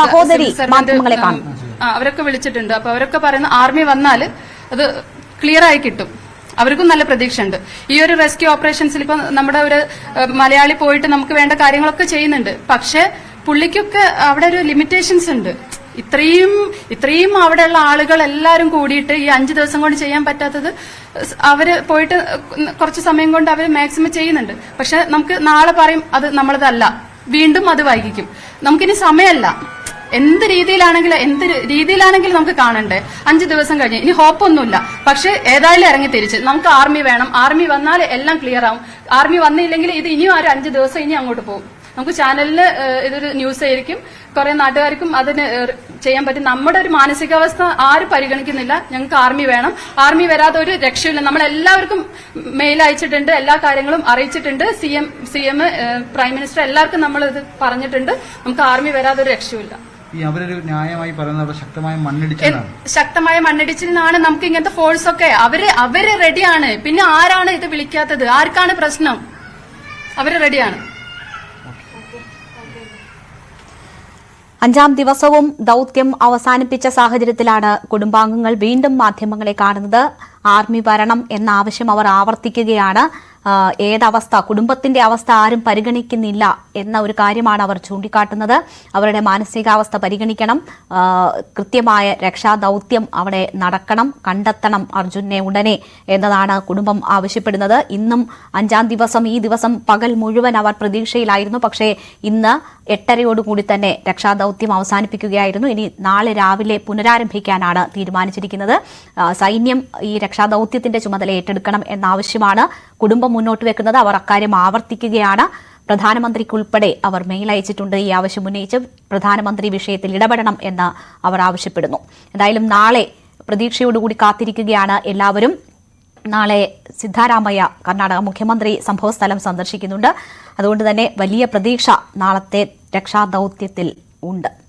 സഹോദരി മാധ്യമങ്ങളെ കാണും. അവരൊക്കെ വിളിച്ചിട്ടുണ്ട്. അപ്പൊ അവരൊക്കെ പറയുന്ന ആർമി വന്നാൽ അത് ക്ലിയർ ആയി കിട്ടും. അവർക്കും നല്ല പ്രതീക്ഷയുണ്ട്. ഈ ഒരു റെസ്ക്യൂ ഓപ്പറേഷൻസിൽ ഇപ്പൊ നമ്മുടെ ഒരു മലയാളി പോയിട്ട് നമുക്ക് വേണ്ട കാര്യങ്ങളൊക്കെ ചെയ്യുന്നുണ്ട്. പക്ഷെ പുള്ളിക്കൊക്കെ അവിടെ ഒരു ലിമിറ്റേഷൻസ് ഉണ്ട്. ഇത്രയും ഇത്രയും അവിടെയുള്ള ആളുകൾ എല്ലാവരും കൂടിയിട്ട് ഈ അഞ്ചു ദിവസം കൊണ്ട് ചെയ്യാൻ പറ്റാത്തത് അവർ പോയിട്ട് കുറച്ച് സമയം കൊണ്ട് അവർ മാക്സിമം ചെയ്യുന്നുണ്ട്. പക്ഷെ നമുക്ക് നാളെ പറയും അത് നമ്മളതല്ല. വീണ്ടും അത് വൈകിക്കും. നമുക്കിനി സമയമല്ല. എന്ത് രീതിയിലാണെങ്കിലും എന്ത് രീതിയിലാണെങ്കിലും നമുക്ക് കാണണ്ടേ. അഞ്ച് ദിവസം കഴിഞ്ഞ്. ഇനി ഹോപ്പൊന്നുമില്ല. പക്ഷെ ഏതായാലും ഇറങ്ങി തിരിച്ച്. നമുക്ക് ആർമി വേണം. ആർമി വന്നാൽ എല്ലാം ക്ലിയർ ആവും. ആർമി വന്നില്ലെങ്കിൽ ഇത് ഇനിയും ഒരു അഞ്ച് ദിവസം ഇനി അങ്ങോട്ട് പോകും. നമുക്ക് ചാനലിന് ഇതൊരു ന്യൂസ് ആയിരിക്കും. കുറെ നാട്ടുകാർക്കും അതിന് ചെയ്യാൻ പറ്റും. നമ്മുടെ ഒരു മാനസികാവസ്ഥ ആരും പരിഗണിക്കുന്നില്ല. ഞങ്ങൾക്ക് ആർമി വേണം. ആർമി വരാതെ ഒരു രക്ഷയില്ല. നമ്മൾ എല്ലാവർക്കും മെയിൽ അയച്ചിട്ടുണ്ട്. എല്ലാ കാര്യങ്ങളും അറിയിച്ചിട്ടുണ്ട്. C M C M prime minister എല്ലാവർക്കും നമ്മൾ ഇത് പറഞ്ഞിട്ടുണ്ട്. നമുക്ക് ആർമി വരാതെ ഒരു രക്ഷയില്ല. അവരൊരു ന്യായമായി പറയുന്നത് അവിടെ ശക്തമായ മണ്ണിടിച്ചിലാണ് ശക്തമായ മണ്ണിടിച്ചിലിനാണ് നമുക്ക് ഇങ്ങനത്തെ ഫോഴ്സ് ഒക്കെ. അവർ അവർ റെഡിയാണ് പിന്നെ ആരാണ് ഇത് വിളിക്കാത്തത്? ആർക്കാണ് പ്രശ്നം? അവർ റെഡിയാണ് അഞ്ചാം ദിവസവും ദൌത്യം അവസാനിപ്പിച്ച സാഹചര്യത്തിലാണ് കുടുംബാംഗങ്ങൾ വീണ്ടും മാധ്യമങ്ങളെ കാണുന്നത്. ആർമി വരണം എന്ന ആവശ്യം അവർ ആവർത്തിക്കുകയാണ്. ഏതവസ്ഥ കുടുംബത്തിന്റെ അവസ്ഥ ആരും പരിഗണിക്കുന്നില്ല എന്ന ഒരു കാര്യമാണ് അവർ ചൂണ്ടിക്കാട്ടുന്നത്. അവരുടെ മാനസികാവസ്ഥ പരിഗണിക്കണം. കൃത്യമായ രക്ഷാദൌത്യം അവിടെ നടക്കണം. കണ്ടെത്തണം അർജുനെ ഉടനെ എന്നതാണ് കുടുംബം ആവശ്യപ്പെടുന്നത്. ഇന്നും അഞ്ചാം ദിവസം ഈ ദിവസം പകൽ മുഴുവൻ അവർ പ്രതീക്ഷയിലായിരുന്നു. പക്ഷേ ഇന്ന് എട്ടരയോടുകൂടി തന്നെ രക്ഷാദൌത്യം അവസാനിപ്പിക്കുകയായിരുന്നു. ഇനി നാളെ രാവിലെ പുനരാരംഭിക്കാനാണ് തീരുമാനിച്ചിരിക്കുന്നത്. സൈന്യം ഈ രക്ഷാദൌത്യത്തിന്റെ ചുമതല ഏറ്റെടുക്കണം എന്ന ആവശ്യമാണ്. കുടുംബം മുന്നോട്ട് വെക്കുന്നത് അവർ അക്കാര്യം ആവർത്തിക്കുകയാണ്. പ്രധാനമന്ത്രിക്കുൾപ്പെടെ അവർ മെയിൽ അയച്ചിട്ടുണ്ട്. ഈ ആവശ്യം ഉന്നയിച്ച് പ്രധാനമന്ത്രി വിഷയത്തിൽ ഇടപെടണം എന്ന് അവർ ആവശ്യപ്പെടുന്നു. എന്തായാലും നാളെ പ്രതീക്ഷയോടുകൂടി കാത്തിരിക്കുകയാണ് എല്ലാവരും. നാളെ സിദ്ധാരാമയ്യ കർണാടക മുഖ്യമന്ത്രി സംഭവസ്ഥലം സന്ദർശിക്കുന്നുണ്ട്. അതുകൊണ്ട് തന്നെ വലിയ പ്രതീക്ഷ നാളത്തെ രക്ഷാദൌത്യത്തിൽ ഉണ്ട്.